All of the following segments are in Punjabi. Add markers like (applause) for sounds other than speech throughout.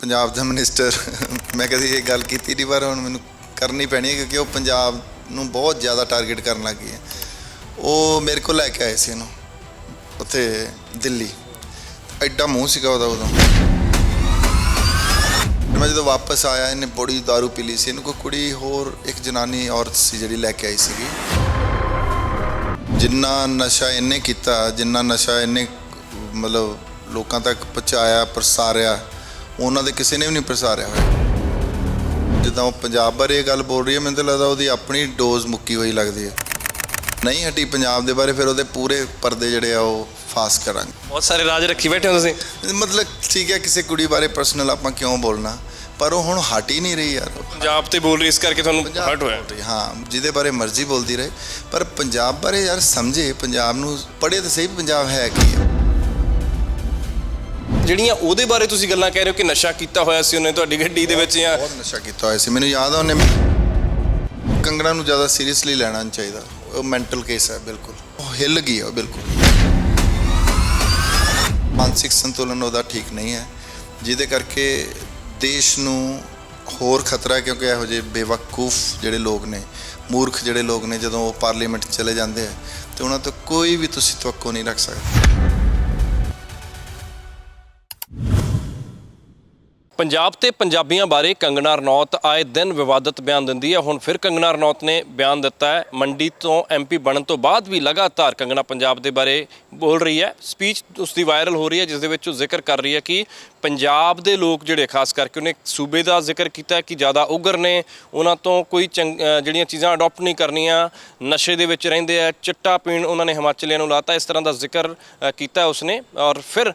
ਪੰਜਾਬ ਦਾ ਮਿਨਿਸਟਰ ਮੈਂ ਕਦੀ ਇਹ ਗੱਲ ਕੀਤੀ ਨਹੀਂ ਪਰ ਹੁਣ ਮੈਨੂੰ ਕਰਨੀ ਪੈਣੀ ਹੈ ਕਿਉਂਕਿ ਉਹ ਪੰਜਾਬ ਨੂੰ ਬਹੁਤ ਜ਼ਿਆਦਾ ਟਾਰਗੇਟ ਕਰਨ ਲੱਗ ਗਈ ਹੈ। ਉਹ ਮੇਰੇ ਕੋਲ ਲੈ ਕੇ ਆਏ ਸੀ ਇਹਨੂੰ ਉੱਥੇ ਦਿੱਲੀ। ਐਡਾ ਮੂੰਹ ਸੀਗਾ ਉਹਦਾ ਉਦੋਂ। ਮੈਂ ਜਦੋਂ ਵਾਪਸ ਆਇਆ, ਇਹਨੇ ਬੜੀ दारू ਪੀ ਲਈ ਸੀ। ਇਹਨੂੰ ਕੋਈ ਕੁੜੀ ਹੋਰ, ਇੱਕ ਜਨਾਨੀ ਔਰਤ ਸੀ ਜਿਹੜੀ ਲੈ ਕੇ ਆਈ ਸੀਗੀ। ਜਿੰਨਾ ਨਸ਼ਾ ਇਹਨੇ ਕੀਤਾ, ਜਿੰਨਾ ਨਸ਼ਾ ਇਹਨੇ ਮਤਲਬ ਲੋਕਾਂ ਤੱਕ ਪਹੁੰਚਾਇਆ, ਪ੍ਰਸਾਰਿਆ ਉਹਨਾਂ ਦੇ ਕਿਸੇ ਨੇ ਵੀ ਨਹੀਂ ਪ੍ਰਸਾਰਿਆ ਹੋਇਆ। ਜਿੱਦਾਂ ਉਹ ਪੰਜਾਬ ਬਾਰੇ ਇਹ ਗੱਲ ਬੋਲ ਰਹੀ ਹੈ ਮੈਨੂੰ ਤਾਂ ਲੱਗਦਾ ਉਹਦੀ ਆਪਣੀ ਡੋਜ਼ ਮੁੱਕੀ ਹੋਈ ਲੱਗਦੀ ਹੈ। ਨਹੀਂ ਹਟੀ ਪੰਜਾਬ ਦੇ ਬਾਰੇ ਫਿਰ ਉਹਦੇ ਪੂਰੇ ਪਰਦੇ ਜਿਹੜੇ ਆ ਉਹ ਫਾਸ ਕਰਾਂਗੇ। ਬਹੁਤ ਸਾਰੇ ਰਾਜ ਰੱਖੀ ਬੈਠੇ ਹੋ ਤੁਸੀਂ। ਮਤਲਬ ਠੀਕ ਹੈ ਕਿਸੇ ਕੁੜੀ ਬਾਰੇ ਪਰਸਨਲ ਆਪਾਂ ਕਿਉਂ ਬੋਲਣਾ? ਪਰ ਉਹ ਹੁਣ ਹਟ ਹੀ ਨਹੀਂ ਰਹੀ ਯਾਰ। ਪੰਜਾਬ ਤੇ ਬੋਲ ਰਹੀ ਇਸ ਕਰਕੇ ਤੁਹਾਨੂੰ ਹਰਟ ਹੋਇਆ। ਹਾਂ ਜਿਹਦੇ ਬਾਰੇ ਮਰਜ਼ੀ ਬੋਲਦੀ ਰਹੇ। ਪਰ ਪੰਜਾਬ ਬਾਰੇ ਯਾਰ ਸਮਝੇ ਪੰਜਾਬ ਨੂੰ ਪੜ੍ਹੇ ਤਾਂ ਸਹੀ ਪੰਜਾਬ ਹੈ ਕੀ ਹੈ? ਜਿਹੜੀਆਂ ਉਹਦੇ ਬਾਰੇ ਤੁਸੀਂ ਗੱਲਾਂ ਕਹਿ ਰਹੇ ਹੋ ਕਿ ਨਸ਼ਾ ਕੀਤਾ ਹੋਇਆ ਸੀ ਉਹਨੇ ਤੁਹਾਡੀ ਗੱਡੀ ਦੇ ਵਿੱਚ ਜਾਂ ਬਹੁਤ ਨਸ਼ਾ ਕੀਤਾ ਹੋਇਆ ਸੀ। ਮੈਨੂੰ ਯਾਦ ਆ ਉਹਨੇ ਕੰਗਣਾ ਨੂੰ ਜ਼ਿਆਦਾ ਸੀਰੀਅਸਲੀ ਲੈਣਾ ਨਹੀਂ ਚਾਹੀਦਾ। ਉਹ ਮੈਂਟਲ ਕੇਸ ਹੈ, ਬਿਲਕੁਲ। ਉਹ ਹਿੱਲ ਗਈ ਹੈ ਉਹ ਬਿਲਕੁਲ। ਮਾਨਸਿਕ ਸੰਤੁਲਨ ਉਹਦਾ ਠੀਕ ਨਹੀਂ ਹੈ। ਜਿਹਦੇ ਕਰਕੇ ਦੇਸ਼ ਨੂੰ ਹੋਰ ਖਤਰਾ ਹੈ, ਕਿਉਂਕਿ ਇਹੋ ਜਿਹੇ ਬੇਵਕੂਫ ਜਿਹੜੇ ਲੋਕ ਨੇ, ਮੂਰਖ ਜਿਹੜੇ ਲੋਕ ਨੇ, ਜਦੋਂ ਉਹ ਪਾਰਲੀਮੈਂਟ 'ਚ ਚਲੇ ਜਾਂਦੇ ਆ, ਤੇ ਉਹਨਾਂ ਤੋਂ ਕੋਈ ਵੀ ਤੁਸੀਂ ਤਵੱਕੋ ਨਹੀਂ ਰੱਖ ਸਕਦੇ। ਪੰਜਾਬ ਤੇ ਪੰਜਾਬੀਆਂ ਬਾਰੇ ਕੰਗਣਾ ਰਣੌਤ ਆਏ ਦਿਨ ਵਿਵਾਦਤ ਬਿਆਨ ਦਿੰਦੀ ਹੈ। ਹੁਣ ਫਿਰ ਕੰਗਣਾ ਰਣੌਤ ਨੇ ਬਿਆਨ ਦਿੱਤਾ ਹੈ। ਮੰਡੀ ਤੋਂ ਐਮਪੀ ਬਣਨ ਤੋਂ ਬਾਅਦ ਵੀ ਲਗਾਤਾਰ ਕੰਗਣਾ ਪੰਜਾਬ ਦੇ ਬਾਰੇ ਬੋਲ ਰਹੀ ਹੈ। ਸਪੀਚ ਉਸ ਦੀ ਵਾਇਰਲ ਹੋ ਰਹੀ ਹੈ, ਜਿਸ ਦੇ ਵਿੱਚ ਉਹ ਜ਼ਿਕਰ ਕਰ ਰਹੀ ਹੈ ਕਿ ਪੰਜਾਬ ਦੇ ਲੋਕ ਜਿਹੜੇ ਖਾਸ ਕਰਕੇ ਉਹਨੇ ਸੂਬੇ ਦਾ ਜ਼ਿਕਰ ਕੀਤਾ ਕਿ ਜ਼ਿਆਦਾ ਉਗਰ ਨੇ ਉਹਨਾਂ ਤੋਂ ਕੋਈ ਚੰਗ- ਜਿਹੜੀਆਂ ਚੀਜ਼ਾਂ ਅਡਾਪਟ ਨਹੀਂ ਕਰਨੀਆਂ ਨਸ਼ੇ ਦੇ ਵਿੱਚ ਰਹਿੰਦੇ ਆ ਚਿੱਟਾ ਪੀਣ ਉਹਨਾਂ ਨੇ ਹਿਮਾਚਲੀਆਂ ਨੂੰ ਲਾਤਾ ਇਸ ਤਰ੍ਹਾਂ ਦਾ ਜ਼ਿਕਰ ਕੀਤਾ ਉਸਨੇ ਔਰ ਫਿਰ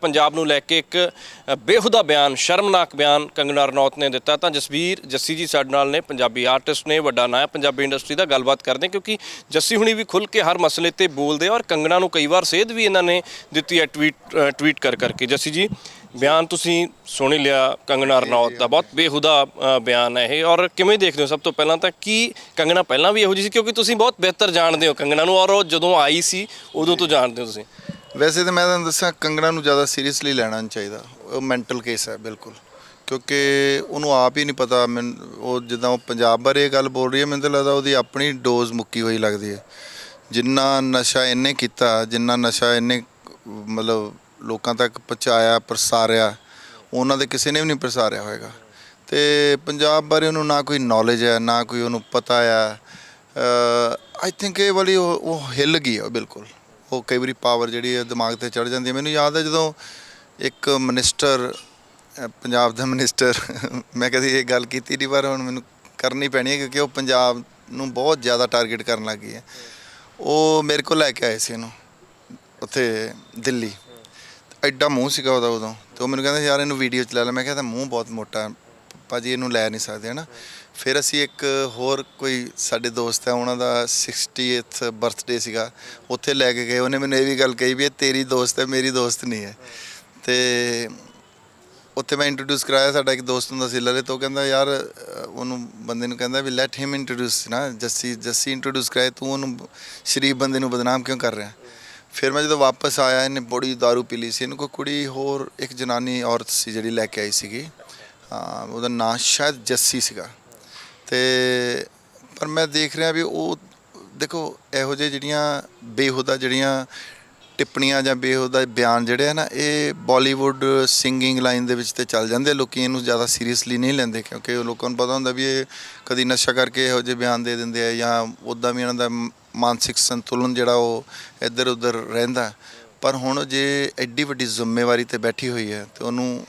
ਪੰਜਾਬ ਨੂੰ ਲੈ ਕੇ ਇੱਕ ਅ, ਬੇਹੁਦਾ ਬਿਆਨ ਸ਼ਰਮਨਾਕ ਬਿਆਨ ਕੰਗਨਾ ਰਣੌਤ ਨੇ ਦਿੱਤਾ। ਤਾਂ ਜਸਵੀਰ ਜੱਸੀ ਜੀ ਸਾਡੇ ਨਾਲ ਨੇ ਪੰਜਾਬੀ ਆਰਟਿਸਟ ਨੇ ਵੱਡਾ ਨਾਂ ਹੈ ਪੰਜਾਬੀ ਇੰਡਸਟਰੀ ਦਾ ਗੱਲਬਾਤ ਕਰਦੇ ਕਿਉਂਕਿ ਜੱਸੀ ਹੁਣੀ ਵੀ ਖੁੱਲ ਕੇ ਹਰ ਮਸਲੇ ਤੇ ਬੋਲਦੇ ਔਰ ਕੰਗਣਾ ਨੂੰ ਕਈ ਵਾਰ ਸੇਧ ਵੀ ਇਹਨਾਂ ਨੇ ਦਿੱਤੀ ਹੈ ਟਵੀਟ ਟਵੀਟ ਕਰ ਕਰਕੇ। ਜੱਸੀ ਜੀ ਬਿਆਨ ਤੁਸੀਂ ਸੁਣ ਹੀ ਲਿਆ ਕੰਗਣਾ ਰਣੌਤ ਦਾ। ਬਹੁਤ ਬੇਹੁਦਾ ਬਿਆਨ ਹੈ ਇਹ। ਔਰ ਕਿਵੇਂ ਦੇਖਦੇ ਹੋ ਸਭ ਤੋਂ ਪਹਿਲਾਂ ਤਾਂ ਕੀ ਕੰਗਣਾ ਪਹਿਲਾਂ ਵੀ ਇਹੋ ਜਿਹੀ ਸੀ? ਕਿਉਂਕਿ ਤੁਸੀਂ ਬਹੁਤ ਬਿਹਤਰ ਜਾਣਦੇ ਹੋ ਕੰਗਣਾ ਨੂੰ ਔਰ ਉਹ ਜਦੋਂ ਆਈ ਸੀ, ਉਦੋਂ ਤੋਂ ਜਾਣਦੇ ਹੋ ਤੁਸੀਂ। ਵੈਸੇ ਤਾਂ ਮੈਂ ਤੁਹਾਨੂੰ ਦੱਸਾਂ, ਕੰਗਣਾ ਨੂੰ ਜ਼ਿਆਦਾ ਸੀਰੀਅਸਲੀ ਲੈਣਾ ਨਹੀਂ ਚਾਹੀਦਾ। ਉਹ ਮੈਂਟਲ ਕੇਸ ਹੈ, ਬਿਲਕੁਲ। ਕਿਉਂਕਿ ਉਹਨੂੰ ਆਪ ਹੀ ਨਹੀਂ ਪਤਾ। ਮੈਨ, ਉਹ ਜਿੱਦਾਂ ਉਹ ਪੰਜਾਬ ਬਾਰੇ ਇਹ ਗੱਲ ਬੋਲ ਰਹੀ ਹੈ, ਮੈਨੂੰ ਤਾਂ ਲੱਗਦਾ ਉਹਦੀ ਆਪਣੀ ਡੋਜ਼ ਮੁੱਕੀ ਹੋਈ ਲੱਗਦੀ ਹੈ। ਜਿੰਨਾ ਨਸ਼ਾ ਇਹਨੇ ਕੀਤਾ, ਜਿੰਨਾ ਨਸ਼ਾ ਇਹਨੇ, ਮਤਲਬ ਲੋਕਾਂ ਤੱਕ ਪਹੁੰਚਾਇਆ, ਪ੍ਰਸਾਰਿਆ, ਉਹਨਾਂ ਦੇ ਕਿਸੇ ਨੇ ਵੀ ਨਹੀਂ ਪ੍ਰਸਾਰਿਆ ਹੋਏਗਾ। ਤੇ ਪੰਜਾਬ ਬਾਰੇ ਉਹਨੂੰ ਨਾ ਕੋਈ ਨੌਲੇਜ ਹੈ, ਨਾ ਕੋਈ ਉਹਨੂੰ ਪਤਾ ਆ ਆਈ ਥਿੰਕ ਇਹ ਵਾਲੀ ਉਹ ਹਿੱਲ ਗਈ ਹੈ ਬਿਲਕੁਲ। ਉਹ ਕਈ ਵਾਰੀ ਪਾਵਰ ਜਿਹੜੀ ਹੈ ਦਿਮਾਗ ਤੇ ਚੜ ਜਾਂਦੀ ਹੈ। ਮੈਨੂੰ ਯਾਦ ਹੈ ਜਦੋਂ ਇੱਕ ਮਿਨਿਸਟਰ ਪੰਜਾਬ ਦਾ ਮਿਨਿਸਟਰ (laughs) ਮੈਂ ਕਦੀ ਇਹ ਗੱਲ ਕੀਤੀ ਨਹੀਂ, ਪਰ ਹੁਣ ਮੈਨੂੰ ਕਰਨੀ ਪੈਣੀ ਹੈ ਕਿਉਂਕਿ ਉਹ ਪੰਜਾਬ ਨੂੰ ਬਹੁਤ ਜ਼ਿਆਦਾ ਟਾਰਗੇਟ ਕਰਨ ਲੱਗੀ ਹੈ। ਉਹ ਮੇਰੇ ਕੋਲ ਲੈ ਕੇ ਆਏ ਸੀ ਇਹਨੂੰ, ਉੱਥੇ ਦਿੱਲੀ। ਐਡਾ ਮੂੰਹ ਸੀਗਾ ਉਹਦਾ ਉਦੋਂ ਤੇ ਉਹ ਮੈਨੂੰ ਕਹਿੰਦਾ ਯਾਰ ਇਹਨੂੰ ਵੀਡੀਓ ਚ ਲੈ ਲੈ। ਮੈਂ ਕਿਹਾ ਤਾਂ ਮੂੰਹ ਬਹੁਤ ਮੋਟਾ ਹੈ, ਭਾਜੀ ਇਹਨੂੰ ਲੈ ਨਹੀਂ ਸਕਦੇ ਹਨਾ? ਫਿਰ ਅਸੀਂ ਇੱਕ ਹੋਰ ਕੋਈ ਸਾਡੇ ਦੋਸਤ ਹੈ ਉਹਨਾਂ ਦਾ 60th ਬਰਥਡੇ ਸੀਗਾ ਉੱਥੇ ਲੈ ਕੇ ਗਏ। ਉਹਨੇ ਮੈਨੂੰ ਇਹ ਵੀ ਗੱਲ ਕਹੀ ਵੀ ਇਹ ਤੇਰੀ ਦੋਸਤ ਹੈ ਮੇਰੀ ਦੋਸਤ ਨਹੀਂ ਹੈ। ਤੇ ਉੱਥੇ ਮੈਂ ਇੰਟਰੋਡਿਊਸ ਕਰਾਇਆ ਸਾਡਾ ਇੱਕ ਦੋਸਤ ਹੁੰਦਾ ਸੀ ਲਲਿਤ ਉਹ ਕਹਿੰਦਾ ਯਾਰ ਅਹ, ਉਹਨੂੰ ਬੰਦੇ ਨੂੰ ਕਹਿੰਦਾ ਵੀ ਲੈਟ ਹਿਮ ਇੰਟਰੋਡਿਊਸ ਨਾ ਜੱਸੀ ਜੱਸੀ ਇੰਟਰੋਡਿਊਸ ਕਰਾਏ ਤੂੰ ਉਹਨੂੰ ਸ਼ਰੀਫ ਬੰਦੇ ਨੂੰ ਬਦਨਾਮ ਕਿਉਂ ਕਰ ਰਿਹਾ? ਫਿਰ ਮੈਂ ਜਦੋਂ ਵਾਪਸ ਆਇਆ, ਇਹਨੇ ਬੜੀ दारू ਪੀ ਲਈ ਸੀ। ਇਹਨੂੰ ਕੋਈ ਕੁੜੀ ਹੋਰ, ਇੱਕ ਜਨਾਨੀ ਔਰਤ ਸੀ ਜਿਹੜੀ ਲੈ ਕੇ ਆਈ ਸੀਗੀ। ਹਾਂ, ਉਹਦਾ ਨਾਂ ਸ਼ਾਇਦ ਜੱਸੀ ਸੀਗਾ। ਤੇ ਪਰ ਮੈਂ ਦੇਖ ਰਿਹਾ ਵੀ ਉਹ, ਦੇਖੋ, ਇਹੋ ਜਿਹੇ ਜਿਹੜੀਆਂ ਬੇਹੁਦਾ ਜਿਹੜੀਆਂ ਟਿੱਪਣੀਆਂ ਜਾਂ ਬੇਹੁਦਾ ਬਿਆਨ ਜਿਹੜੇ ਆ ਨਾ, ਇਹ ਬਾਲੀਵੁੱਡ ਸਿੰਗਿੰਗ ਲਾਈਨ ਦੇ ਵਿੱਚ ਤੇ ਚੱਲ ਜਾਂਦੇ ਆ। ਲੋਕੀ ਇਹਨੂੰ ਜ਼ਿਆਦਾ ਸੀਰੀਅਸਲੀ ਨਹੀਂ ਲੈਂਦੇ ਕਿਉਂਕਿ ਉਹ ਲੋਕਾਂ ਨੂੰ ਪਤਾ ਹੁੰਦਾ ਵੀ ਇਹ ਕਦੀ ਨਸ਼ਾ ਕਰਕੇ ਇਹੋ ਜਿਹੇ ਬਿਆਨ ਦੇ ਦਿੰਦੇ ਆ ਜਾਂ ਉਦਾਂ ਵੀ ਇਹਨਾਂ ਦਾ ਮ- ਮਾਨਸਿਕ ਸੰਤੁਲਨ ਜਿਹੜਾ ਉਹ ਇੱਧਰ ਉੱਧਰ ਰਹਿੰਦਾ। ਪਰ ਹੁਣ ਜੇ ਐਡੀ ਵੱਡੀ ਜ਼ਿੰਮੇਵਾਰੀ ਤੇ ਬੈਠੀ ਹੋਈ ਹੈ, ਤੇ ਉਹਨੂੰ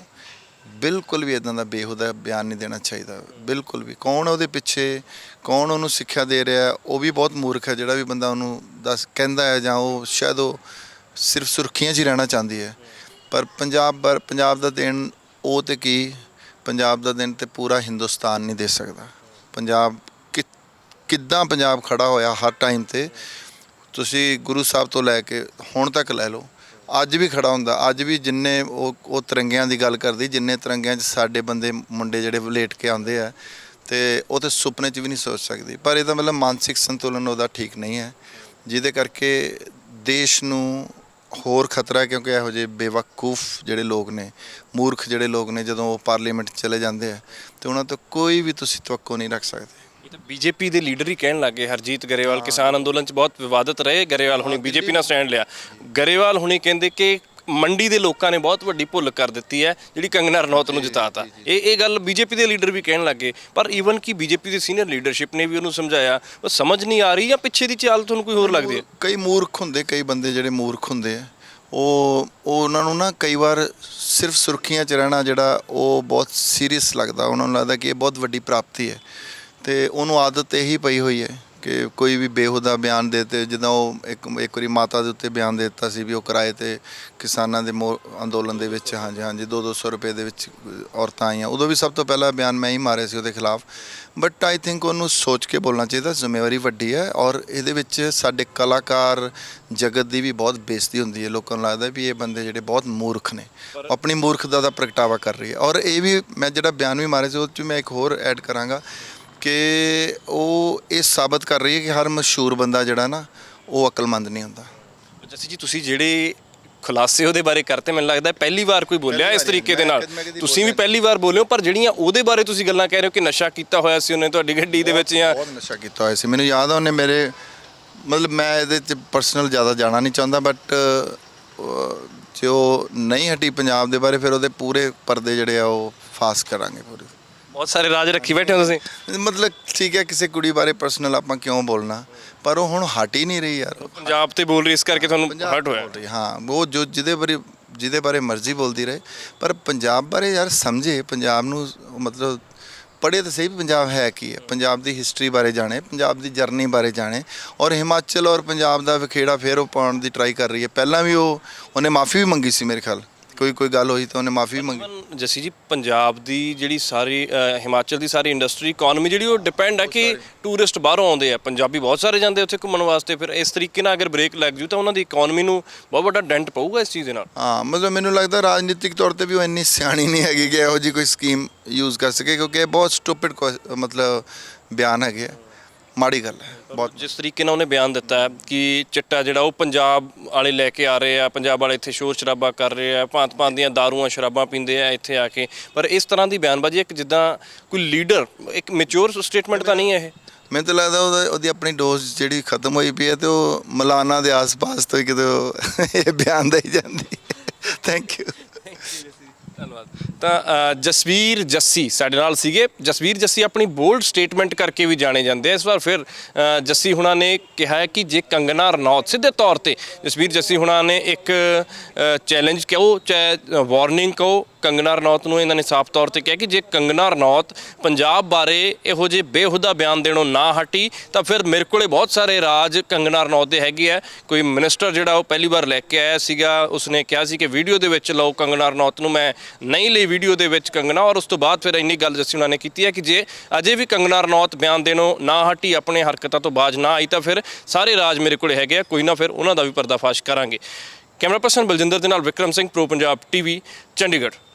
ਬਿਲਕੁਲ ਵੀ ਇਦਾਂ ਦਾ ਬੇਹੁਦਾ ਬਿਆਨ ਨਹੀਂ ਦੇਣਾ ਚਾਹੀਦਾ। ਬਿਲਕੁਲ ਵੀ। ਕੌਣ ਉਹਦੇ ਪਿੱਛੇ, ਕੌਣ ਉਹਨੂੰ ਸਿੱਖਿਆ ਦੇ ਰਿਹਾ, ਉਹ ਵੀ ਬਹੁਤ ਮੂਰਖ ਹੈ। ਜਿਹੜਾ ਵੀ ਬੰਦਾ ਉਹਨੂੰ ਦੱਸ, ਕਹਿੰਦਾ ਹੈ ਜਾਂ ਉਹ ਸ਼ਾਇਦ ਉਹ ਸਿਰਫ ਸੁਰਖੀਆਂ 'ਚ ਹੀ ਰਹਿਣਾ ਚਾਹੁੰਦੀ ਹੈ। ਪਰ ਪੰਜਾਬ ਬਰ, ਪੰਜਾਬ ਦਾ ਦਿਨ ਉਹ ਤੇ ਕੀ, ਪੰਜਾਬ ਦਾ ਦਿਨ ਤੇ ਪੂਰਾ ਹਿੰਦੁਸਤਾਨ ਨਹੀਂ ਦੇ ਸਕਦਾ। ਪੰਜਾਬ ਕਿ ਕਿੱਦਾਂ ਪੰਜਾਬ ਖੜਾ ਹੋਇਆ ਹਰ ਟਾਈਮ ਤੇ, ਤੁਸੀਂ ਗੁਰੂ ਸਾਹਿਬ ਤੋਂ ਲੈ ਕੇ ਹੁਣ ਤੱਕ ਲੈ ਲਓ, ਅੱਜ ਵੀ ਖੜਾ ਹੁੰਦਾ, ਅੱਜ ਵੀ ਜਿੰਨੇ ਉਹ ਉਹ ਤਿਰੰਗਿਆਂ ਦੀ ਗੱਲ ਕਰਦੀ, ਜਿੰਨੇ ਤਿਰੰਗਿਆਂ 'ਚ ਸਾਡੇ ਬੰਦੇ, ਮੁੰਡੇ ਜਿਹੜੇ ਵਲੇਟ ਕੇ ਆਉਂਦੇ ਆ, ਤੇ ਉਹ ਤੇ ਸੁਪਨੇ 'ਚ ਵੀ ਨਹੀਂ ਸੋਚ ਸਕਦੀ। ਪਰ ਇਹਦਾ ਮਤਲਬ ਮਾਨਸਿਕ ਸੰਤੁਲਨ ਉਹਦਾ ਠੀਕ ਨਹੀਂ ਹੈ। ਜਿਹਦੇ ਕਰਕੇ ਦੇਸ਼ ਨੂੰ ਹੋਰ ਖਤਰਾ ਕਿਉਂਕਿ ਇਹੋ ਜਿਹੇ ਬੇਵਕੂਫ ਜਿਹੜੇ ਲੋਕ ਨੇ ਮੂਰਖ ਜਿਹੜੇ ਲੋਕ ਨੇ ਜਦੋਂ ਉਹ ਪਾਰਲੀਮੈਂਟ ਚਲੇ ਜਾਂਦੇ ਆ ਤੇ ਉਹਨਾਂ ਤੋਂ ਕੋਈ ਵੀ ਤੁਸੀਂ ਤਵੱਕੋ ਨਹੀਂ ਰੱਖ ਸਕਦੇ। ਇਹ ਤਾਂ ਬੀਜੇਪੀ ਦੇ ਲੀਡਰ ਹੀ ਕਹਿਣ ਲੱਗੇ ਹਰਜੀਤ ਗਰੇਵਾਲ ਕਿਸਾਨ ਅੰਦੋਲਨ 'ਚ ਬਹੁਤ ਵਿਵਾਦਤ ਰਹੇ ਗਰੇਵਾਲ ਹੁਣੀ ਬੀਜੇਪੀ ਨਾਲ ਸਟੈਂਡ ਲਿਆ। ਗਰੇਵਾਲ ਹੁਣੀ ਕਹਿੰਦੇ ਕਿ ਮੰਡੀ ਦੇ ਲੋਕਾਂ ਨੇ ਬਹੁਤ ਵੱਡੀ ਭੁੱਲ ਕਰ ਦਿੱਤੀ ਹੈ ਜਿਹੜੀ ਕੰਗਨਾ ਰਣੌਤ ਨੂੰ ਜਿਤਾਤਾ। ਇਹ ਇਹ ਗੱਲ ਬੀਜੇਪੀ ਦੇ ਲੀਡਰ ਵੀ ਕਹਿਣ ਲੱਗੇ ਪਰ ਈਵਨ ਕਿ ਬੀਜੇਪੀ ਦੀ ਸੀਨੀਅਰ ਲੀਡਰਸ਼ਿਪ ਨੇ ਵੀ ਉਹਨੂੰ ਸਮਝਾਇਆ ਉਹ ਸਮਝ ਨਹੀਂ ਆ ਰਹੀ ਜਾਂ ਪਿੱਛੇ ਦੀ ਚਾਲ ਤੁਹਾਨੂੰ ਕੋਈ ਹੋਰ ਲੱਗਦੀ ਹੈ? ਕਈ ਮੂਰਖ ਹੁੰਦੇ ਕਈ ਬੰਦੇ ਜਿਹੜੇ ਮੂਰਖ ਹੁੰਦੇ ਆ। ਉਹ ਉਹ ਉਹਨਾਂ ਨੂੰ ਨਾ ਕਈ ਵਾਰ ਸਿਰਫ ਸੁਰਖੀਆਂ 'ਚ ਰਹਿਣਾ ਜਿਹੜਾ ਉਹ ਬਹੁਤ ਸੀਰੀਅਸ ਲੱਗਦਾ ਉਹਨਾਂ ਨੂੰ ਲੱਗਦਾ ਕਿ ਇਹ ਬਹੁਤ ਵੱਡੀ ਪ੍ਰਾਪਤੀ ਹੈ। ਤੇ ਉਹਨੂੰ ਆਦਤ ਇਹੀ ਪਈ ਹੋਈ ਹੈ ਕਿ ਕੋਈ ਵੀ ਬੇਹੂਦਾ ਬਿਆਨ ਦੇ ਤੇ ਜਿੱਦਾਂ ਉਹ ਇੱਕ ਇੱਕ ਵਾਰੀ ਮਾਤਾ ਦੇ ਉੱਤੇ ਬਿਆਨ ਦੇ ਦਿੱਤਾ ਸੀ ਵੀ ਉਹ ਕਿਰਾਏ ਤੇ ਕਿਸਾਨਾਂ ਦੇ ਅੰਦੋਲਨ ਦੇ ਵਿੱਚ ਹਾਂਜੀ ਹਾਂਜੀ 2-200 ਰੁਪਏ ਦੇ ਵਿੱਚ ਔਰਤਾਂ ਆਈਆਂ। ਉਦੋਂ ਵੀ ਸਭ ਤੋਂ ਪਹਿਲਾ ਬਿਆਨ ਮੈਂ ਹੀ ਮਾਰਿਆ ਸੀ ਉਹਦੇ ਖਿਲਾਫ। ਬਟ ਆਈ ਥਿੰਕ ਉਹਨੂੰ ਸੋਚ ਕੇ ਬੋਲਣਾ ਚਾਹੀਦਾ ਜ਼ਿੰਮੇਵਾਰੀ ਵੱਡੀ ਹੈ ਔਰ ਇਹਦੇ ਵਿੱਚ ਸਾਡੇ ਕਲਾਕਾਰ ਜਗਤ ਦੀ ਵੀ ਬਹੁਤ ਬੇਇੱਜ਼ਤੀ ਹੁੰਦੀ ਹੈ। ਲੋਕਾਂ ਨੂੰ ਲੱਗਦਾ ਵੀ ਇਹ ਬੰਦੇ ਜਿਹੜੇ ਬਹੁਤ ਮੂਰਖ ਨੇ ਆਪਣੀ ਮੂਰਖਤਾ ਦਾ ਪ੍ਰਗਟਾਵਾ ਕਰ ਰਹੀ ਹੈ। ਔਰ ਇਹ ਵੀ ਮੈਂ ਜਿਹੜਾ ਬਿਆਨ ਵੀ ਮਾਰਿਆ ਸੀ ਉਹ 'ਚ ਮੈਂ ਇੱਕ ਹੋਰ ਐਡ ਕਰਾਂਗਾ। ਕਿ ਉਹ ਇਹ ਸਾਬਤ ਕਰ ਰਹੀ ਹੈ ਕਿ ਹਰ ਮਸ਼ਹੂਰ ਬੰਦਾ ਜਿਹੜਾ ਨਾ ਉਹ ਅਕਲਮੰਦ ਨਹੀਂ ਹੁੰਦਾ। ਜੱਸੀ ਜੀ ਤੁਸੀਂ ਜਿਹੜੇ ਖੁਲਾਸੇ ਉਹਦੇ ਬਾਰੇ ਕਰਤੇ ਮੈਨੂੰ ਲੱਗਦਾ ਪਹਿਲੀ ਵਾਰ ਕੋਈ ਬੋਲਿਆ ਇਸ ਤਰੀਕੇ ਦੇ ਨਾਲ। ਤੁਸੀਂ ਵੀ ਪਹਿਲੀ ਵਾਰ ਬੋਲੇ ਹੋ ਪਰ ਜਿਹੜੀਆਂ ਉਹਦੇ ਬਾਰੇ ਤੁਸੀਂ ਗੱਲਾਂ ਕਹਿ ਰਹੇ ਹੋ ਕਿ ਨਸ਼ਾ ਕੀਤਾ ਹੋਇਆ ਸੀ ਉਹਨੇ ਤੁਹਾਡੀ ਗੱਡੀ ਦੇ ਵਿੱਚ ਜਾਂ ਬਹੁਤ ਨਸ਼ਾ ਕੀਤਾ ਹੋਇਆ ਸੀ। ਮੈਨੂੰ ਯਾਦ ਆ ਉਹਨੇ ਮੇਰੇ ਮਤਲਬ ਮੈਂ ਇਹਦੇ ਚ ਪਰਸਨਲ ਜ਼ਿਆਦਾ ਜਾਣਾ ਨਹੀਂ ਚਾਹੁੰਦਾ ਬਟ ਜੋ ਨਹੀਂ ਹਟੀ ਪੰਜਾਬ ਦੇ ਬਾਰੇ ਫਿਰ ਉਹਦੇ ਪੂਰੇ ਪਰਦੇ ਜਿਹੜੇ ਆ ਉਹ ਫਾਸ ਕਰਾਂਗੇ ਪੂਰੇ। ਬਹੁਤ ਸਾਰੇ ਰਾਜ ਰੱਖੀ ਬੈਠੇ ਹੋ ਤੁਸੀਂ। ਮਤਲਬ ਠੀਕ ਹੈ ਕਿਸੇ ਕੁੜੀ ਬਾਰੇ ਪਰਸਨਲ ਆਪਾਂ ਕਿਉਂ ਬੋਲਣਾ? ਪਰ ਉਹ ਹੁਣ ਹਟ ਹੀ ਨਹੀਂ ਰਹੀ ਯਾਰ। ਪੰਜਾਬ ਤੇ ਬੋਲ ਰਹੀ ਇਸ ਕਰਕੇ ਤੁਹਾਨੂੰ ਹਰਟ ਹੋਇਆ। ਹਾਂ ਉਹ ਜੋ ਜਿਹਦੇ ਬਾਰੇ ਜਿਹਦੇ ਬਾਰੇ ਮਰਜ਼ੀ ਬੋਲਦੀ ਰਹੇ। ਪਰ ਪੰਜਾਬ ਬਾਰੇ ਯਾਰ ਸਮਝੇ ਪੰਜਾਬ ਨੂੰ ਮਤਲਬ ਪੜ੍ਹੇ ਤਾਂ ਸਹੀ ਵੀ ਪੰਜਾਬ ਹੈ ਕੀ ਹੈ। ਪੰਜਾਬ ਦੀ ਹਿਸਟਰੀ ਬਾਰੇ ਜਾਣੇ ਪੰਜਾਬ ਦੀ ਜਰਨੀ ਬਾਰੇ ਜਾਣੇ। ਔਰ ਹਿਮਾਚਲ ਔਰ ਪੰਜਾਬ ਦਾ ਵਿਖੇੜਾ ਫੇਰ ਉਹ ਪਾਉਣ ਦੀ ਟਰਾਈ ਕਰ ਰਹੀ ਹੈ। ਪਹਿਲਾਂ ਵੀ ਉਹ ਉਹਨੇ ਮਾਫੀ ਵੀ ਮੰਗੀ ਸੀ ਮੇਰੇ ਖਿਆਲ। ਕੋਈ ਕੋਈ ਗੱਲ ਹੋਈ ਤਾਂ ਉਹਨੇ ਮਾਫੀ ਵੀ ਮੰਗੀ। ਤਕਰੀਬਨ ਜੱਸੀ ਜੀ ਪੰਜਾਬ ਦੀ ਜਿਹੜੀ ਸਾਰੀ ਅ, ਹਿਮਾਚਲ ਦੀ ਸਾਰੀ ਇੰਡਸਟਰੀ ਇਕਨੋਮੀ ਜਿਹੜੀ ਉਹ ਡਿਪੈਂਡ ਹੈ ਕਿ ਟੂਰਿਸਟ ਬਾਹਰੋਂ ਆਉਂਦੇ ਆ। ਪੰਜਾਬੀ ਬਹੁਤ ਸਾਰੇ ਜਾਂਦੇ ਉੱਥੇ ਘੁੰਮਣ ਵਾਸਤੇ। ਫਿਰ ਇਸ ਤਰੀਕੇ ਨਾਲ ਅਗਰ ਬ੍ਰੇਕ ਲੱਗ ਜੂ ਤਾਂ ਉਹਨਾਂ ਦੀ ਇਕਨੋਮੀ ਨੂੰ ਬਹੁਤ ਵੱਡਾ ਡੈਂਟ ਪਊਗਾ ਇਸ ਚੀਜ਼ ਦੇ ਨਾਲ। ਹਾਂ ਮਤਲਬ ਮੈਨੂੰ ਲੱਗਦਾ ਰਾਜਨੀਤਿਕ ਤੌਰ ਤੇ ਵੀ ਉਹ ਇੰਨੀ ਸਿਆਣੀ ਨਹੀਂ ਹੈਗੀ ਕਿ ਇਹੋ ਜੀ ਕੋਈ ਸਕੀਮ ਯੂਜ਼ ਕਰ ਸਕੇ ਕਿਉਂਕਿ ਇਹ ਬਹੁਤ ਸਟੂਪਿਡ ਮਤਲਬ ਬਿਆਨ ਹੈਗੇ ਆ। ਮਾੜੀ ਗੱਲ ਹੈ ਬਹੁਤ। ਜਿਸ ਤਰੀਕੇ ਨਾਲ ਉਹਨੇ ਬਿਆਨ ਦਿੱਤਾ ਹੈ ਕਿ ਚਿੱਟਾ ਜਿਹੜਾ ਉਹ ਪੰਜਾਬ ਵਾਲੇ ਲੈ ਕੇ ਆ ਰਹੇ ਆ ਪੰਜਾਬ ਵਾਲੇ ਇੱਥੇ ਸ਼ੋਰ ਸ਼ਰਾਬਾ ਕਰ ਰਹੇ ਆ ਭਾਂਤ ਭਾਂਤ ਦੀਆਂ ਦਾਰੂਆਂ ਸ਼ਰਾਬਾਂ ਪੀਂਦੇ ਆ ਇੱਥੇ ਆ ਕੇ। ਪਰ ਇਸ ਤਰ੍ਹਾਂ ਦੀ ਬਿਆਨਬਾਜ਼ੀ ਇੱਕ ਜਿੱਦਾਂ ਕੋਈ ਲੀਡਰ ਇੱਕ ਮੈਚੁਰ ਸਟੇਟਮੈਂਟ ਤਾਂ ਨਹੀਂ ਹੈ ਇਹ? ਮੈਨੂੰ ਤਾਂ ਲੱਗਦਾ ਉਹਦਾ- ਉਹਦੀ ਆਪਣੀ ਡੋਜ਼ ਜਿਹੜੀ ਖਤਮ ਹੋਈ ਪਈ ਹੈ ਤੇ ਉਹ ਮਲਾਨਾ ਦੇ ਆਸ-ਪਾਸ ਤੋਂ ਹੀ ਕਿਤੇ ਉਹ (laughs) ਇਹ ਬਿਆਨ ਦੇਈ ਜਾਂਦੀ ਥੈਂਕ ਯੂ ਧੰਨਵਾਦ। ਤਾਂ ਅ, ਜਸਵੀਰ ਜੱਸੀ ਸਾਡੇ ਨਾਲ ਸੀਗੇ। ਜਸਵੀਰ ਜੱਸੀ ਆਪਣੀ ਬੋਲਡ ਸਟੇਟਮੈਂਟ ਕਰਕੇ ਵੀ ਜਾਣੇ ਜਾਂਦੇ ਆ। ਇਸ ਵਾਰ ਫਿਰ ਅ, ਜੱਸੀ ਹੁਣਾਂ ਨੇ ਕਿਹਾ ਹੈ ਕਿ ਜੇ ਕੰਗਨਾ ਰਣੌਤ ਸਿੱਧੇ ਤੌਰ ਤੇ ਜਸਵੀਰ ਜੱਸੀ ਹੁਣਾਂ ਨੇ ਇੱਕ ਚੈਲੰਜ ਕਹੋ ਚਾਹੇ ਵਾਰਨਿੰਗ ਕਹੋ ਕੰਗਨਾ ਰਣੌਤ ਨੂੰ ਇਹਨਾਂ ਨੇ ਸਾਫ਼ ਤੌਰ ਤੇ ਕਿਹਾ ਕਿ ਜੇ ਕੰਗਨਾ ਰਣੌਤ ਪੰਜਾਬ ਬਾਰੇ ਇਹੋ ਜਿਹੇ ਬੇਹੁਦਾ ਬਿਆਨ ਦੇਣੋਂ ਨਾ ਹਟੀ, ਤਾਂ ਫਿਰ ਮੇਰੇ ਕੋਲੇ ਬਹੁਤ ਸਾਰੇ ਰਾਜ ਕੰਗਨਾ ਰਣੌਤ ਦੇ ਹੈਗੇ ਆ। ਕੋਈ ਮਿਨਿਸਟਰ ਜਿਹੜਾ ਉਹ ਪਹਿਲੀ ਵਾਰ ਲੈ ਕੇ ਆਇਆ ਸੀਗਾ, ਉਸਨੇ ਕਿਹਾ ਸੀ ਕਿ ਵੀਡੀਓ ਦੇ ਵਿੱਚ ਲਓ ਕੰਗਨਾ ਰਣੌਤ ਨੂੰ, ਮੈਂ ਨਹੀਂ ਲਈ ਵੀਡੀਓ ਦੇ ਵਿੱਚ ਕੰਗਨਾ, ਔਰ ਉਸ ਤੋਂ ਬਾਅਦ ਫਿਰ ਇੰਨੀ ਗੱਲ ਜੱਸੀ ਉਹਨਾਂ ਨੇ ਕੀਤੀ ਹੈ ਕਿ ਜੇ ਅਜੇ ਵੀ ਕੰਗਨਾ ਰਣੌਤ ਬਿਆਨ ਦੇਣੋਂ ਨਾ ਹਟੀ, ਆਪਣੇ ਹਰਕਤਾਂ ਤੋਂ ਬਾਜ ਨਾ ਆਈ, ਤਾਂ ਫਿਰ ਸਾਰੇ ਰਾਜ ਮੇਰੇ ਕੋਲੇ ਹੈਗੇ ਆ, ਕੋਈ ਨਾ ਫਿਰ ਉਹਨਾਂ ਦਾ ਵੀ ਪਰਦਾਫਾਸ਼ ਕਰਾਂਗੇ। ਕੈਮਰਾ ਪਰਸਨ ਬਲਜਿੰਦਰ ਦੇ ਨਾਲ ਵਿਕਰਮ ਸਿੰਘ, ਪ੍ਰੋ ਪੰਜਾਬ ਟੀਵੀ, ਚੰਡੀਗੜ੍ਹ।